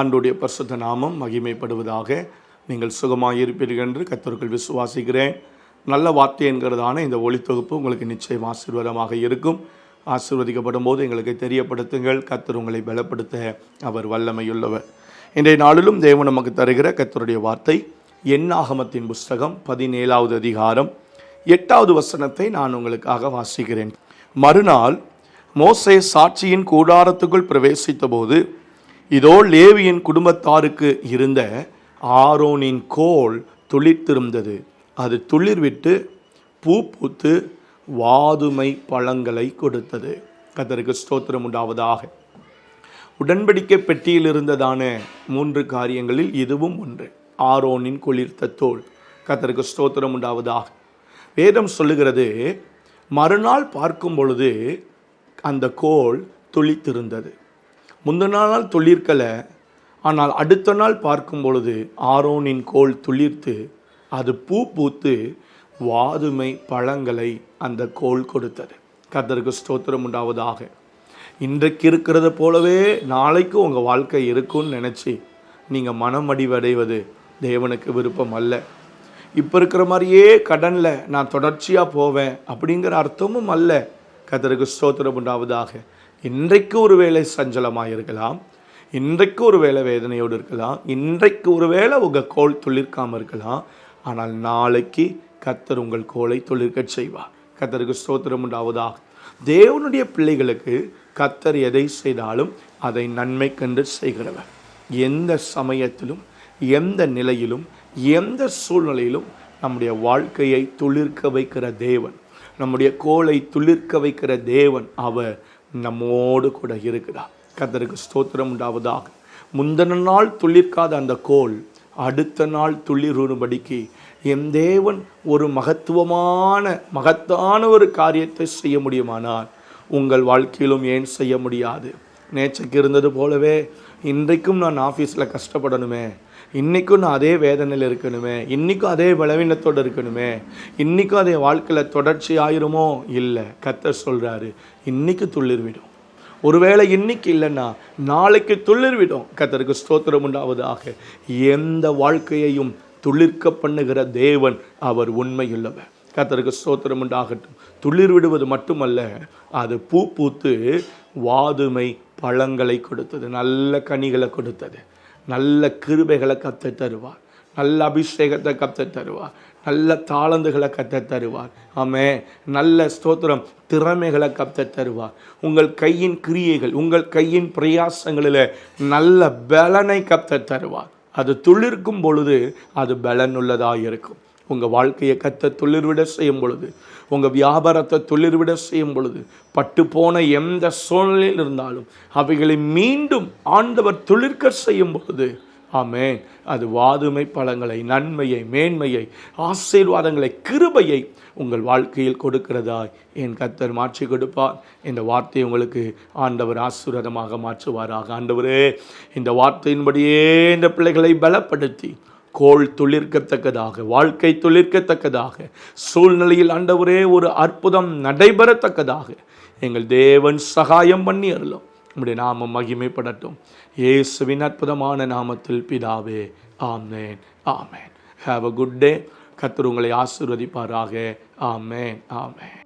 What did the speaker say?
ஆண்டுடைய பரிசுத்த நாமம் மகிமைப்படுவதாக நீங்கள் சுகமாக இருப்பீர்கள் என்று கத்தர்கள் விசுவாசிக்கிறேன். நல்ல வார்த்தை என்கிறதான இந்த ஒளித்தொகுப்பு உங்களுக்கு நிச்சயம் ஆசீர்வாதமாக இருக்கும். ஆசீர்வதிக்கப்படும் போது எங்களுக்கு தெரியப்படுத்துங்கள். கத்தர் உங்களை பலப்படுத்த அவர் வல்லமையுள்ளவர். இன்றைய நாளிலும் தேவன் நமக்கு தருகிற கத்தருடைய வார்த்தை எண்ணாகமத்தின் புஸ்தகம் பதினேழாவது அதிகாரம் எட்டாவது வசனத்தை நான் உங்களுக்காக வாசிக்கிறேன். மறுநாள் மோசே சாட்சியின் கூடாரத்துக்குள் பிரவேசித்த போது இதோ லேவியின் குடும்பத்தாருக்கு இருந்த ஆரோனின் கோல் துளிர்த்திருந்தது அது துளிர்விட்டு பூ பூத்து வாதுமை பழங்களை கொடுத்தது. கத்தருக்கு ஸ்தோத்திரம் உண்டாவதாக. உடன்படிக்கை பெட்டியில் இருந்ததான மூன்று காரியங்களில் இதுவும் ஒன்று. ஆரோனின் குளிர்த்த தோல். கத்தருக்கு ஸ்தோத்திரம் உண்டாவதாக. வேதம் சொல்லுகிறது மறுநாள் பார்க்கும் பொழுது அந்த கோல் துளித்திருந்தது. முந்தின நாள் துளிர்க்கலை ஆனால் அடுத்த நாள் பார்க்கும் பொழுது ஆரோனின் கோல் துளிர்த்து அது பூ பூத்து வாதுமை பழங்களை அந்த கோல் கொடுத்தது. கத்தருக்கு ஸ்தோத்திரம் உண்டாவதாக. இன்றைக்கு இருக்கிறத போலவே நாளைக்கு உங்கள் வாழ்க்கை இருக்கும்னு நினச்சி நீங்கள் மனமடிவடைவது தேவனுக்கு விருப்பம் அல்ல. இப்போ இருக்கிற மாதிரியே கடனில் நான் தொடர்ச்சியாக போவேன் அப்படிங்கிற அர்த்தமும் அல்ல. கத்தருக்கு ஸ்தோத்திரம் உண்டாவதாக. இன்றைக்கு ஒரு வேலை சஞ்சலமாக இருக்கலாம் இன்றைக்கு ஒரு வேலை வேதனையோடு இருக்கலாம் இன்றைக்கு ஒரு வேளை உங்கள் கோல் துளிர்க்காமல் இருக்கலாம். ஆனால் நாளைக்கு கத்தர் உங்கள் கோலை துளிர்க்கச் செய்வார். கத்தருக்கு ஸ்தோத்திரம் உண்டாவதாக. தேவனுடைய பிள்ளைகளுக்கு கத்தர் எதை செய்தாலும் அதை நன்மை கண்டு செய்கிறவர். எந்த சமயத்திலும் எந்த நிலையிலும் எந்த சூழ்நிலையிலும் நம்முடைய வாழ்க்கையை துளிர்க்க வைக்கிற தேவன் நம்முடைய கோலை துளிர்க்க வைக்கிற தேவன் அவர் நம்மோடு கூட இருக்கிறார். கத்தருக்கு ஸ்தோத்திரம் உண்டாவதாக. முந்தின நாள் துளிர்க்காத அந்த கோல் அடுத்த நாள் துளிரூறும்படிக்கு என் தேவன் ஒரு மகத்துவமான மகத்தான ஒரு காரியத்தை செய்ய முடியுமானால் உங்கள் வாழ்க்கையிலும் ஏன் செய்ய முடியாது? நேற்றுக்கு இருந்தது போலவே இன்றைக்கும் நான் ஆஃபீஸில் கஷ்டப்படணுமே இன்றைக்கும் நான் அதே வேதனையில் இருக்கணுமே. இன்றைக்கும் அதே பலவீனத்தோடு இருக்கணுமே. இன்றைக்கும் அதே வாழ்க்கையில் தொடர்ச்சி ஆயிருமோ? இல்லை. கத்தர் சொல்கிறாரு இன்றைக்கு துளிர்விடும். ஒருவேளை இன்னைக்கு இல்லைன்னா நாளைக்கு துளிர்விடும். கத்தருக்கு ஸ்தோத்திரம் உண்டாவதாக. எந்த வாழ்க்கையையும் துளிர்க்க பண்ணுகிற தேவன் அவர் உண்மையுள்ளவர். கத்தருக்கு ஸ்தோத்திரம் உண்டாகட்டும். துளிர் விடுவது மட்டுமல்ல அது பூ பூத்து வாதுமை பழங்களை கொடுத்தது நல்ல கனிகளை கொடுத்தது. நல்ல கிருபைகளை கத்த தருவார். நல்ல அபிஷேகத்தை கத்த தருவார். நல்ல தாளந்துகளை கத்த தருவார். ஆமே. நல்ல ஸ்தோத்திரம் திறமைகளை கத்த தருவார். உங்கள் கையின் கிரியைகள் உங்கள் கையின் பிரயாசங்களில் நல்ல பலனை கத்த தருவார். அது துளிர்க்கும் பொழுது அது பலனுள்ளதாக இருக்கும் உங்கள் வாழ்க்கையை கத்த துளிர்விட செய்யும் பொழுது உங்கள் வியாபாரத்தை துளிர்விட செய்யும் பொழுது பட்டு போன எந்த சூழ்நிலையில் இருந்தாலும் அவைகளை மீண்டும் ஆண்டவர் துளிர்க்க செய்யும் பொழுது ஆமேன். அது வாதுமை பழங்களை நன்மையை மேன்மையை ஆசீர்வாதங்களை கிருபையை உங்கள் வாழ்க்கையில் கொடுக்கிறதாய் என் கத்தர் மாற்றி கொடுப்பார். இந்த வார்த்தையை உங்களுக்கு ஆண்டவர் ஆசீர்வாதமாக மாற்றுவாராக. ஆண்டவரே இந்த வார்த்தையின்படியே இந்த பிள்ளைகளை பலப்படுத்தி கோள் துளிர்க்கத்தக்கதாக வாழ்க்கை துளிர்க்கத்தக்கதாக சூழ்நிலையில் ஆண்டவரே ஒரு அற்புதம் நடைபெறத்தக்கதாக எங்கள் தேவன் சகாயம் பண்ணி அருளும். நம்முடைய நாமம் மகிமைப்படட்டும். இயேசுவின் அற்புதமான நாமத்தில் பிதாவே ஆமேன் ஆமேன். ஹாவ் அ குட் டே கத்தர் உங்களை ஆசிர்வதிப்பாராக. ஆமேன் ஆமேன்.